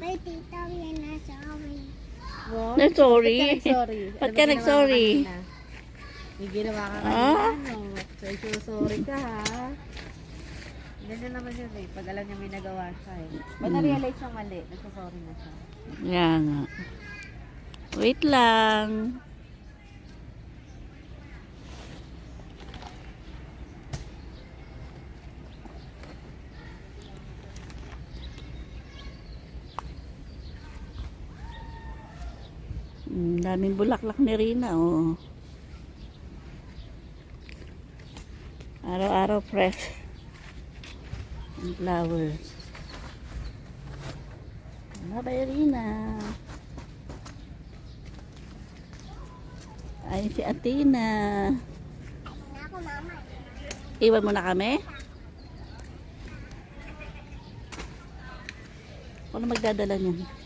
May tita yan na sa amin. Wow. Na sorry. Ba't ka nag-sorry? Ba't Ano ka nag-sorry? May ginawa ka kanina, Ah? ano? So, sorry ka, ha? Ganyan naman yun eh. Pag alam niya may nagawa siya eh. Pag na-realize niya mali, nagsasorry na siya. Yan nga. Wait lang. Mm, daming bulaklak ni Rina, oh. Araw-araw fresh. Ang flowers. Bye-bye, Rina. Ay, si Atina. Na ako, mama. Iwan mo na kami? Ako na magdadala niyan.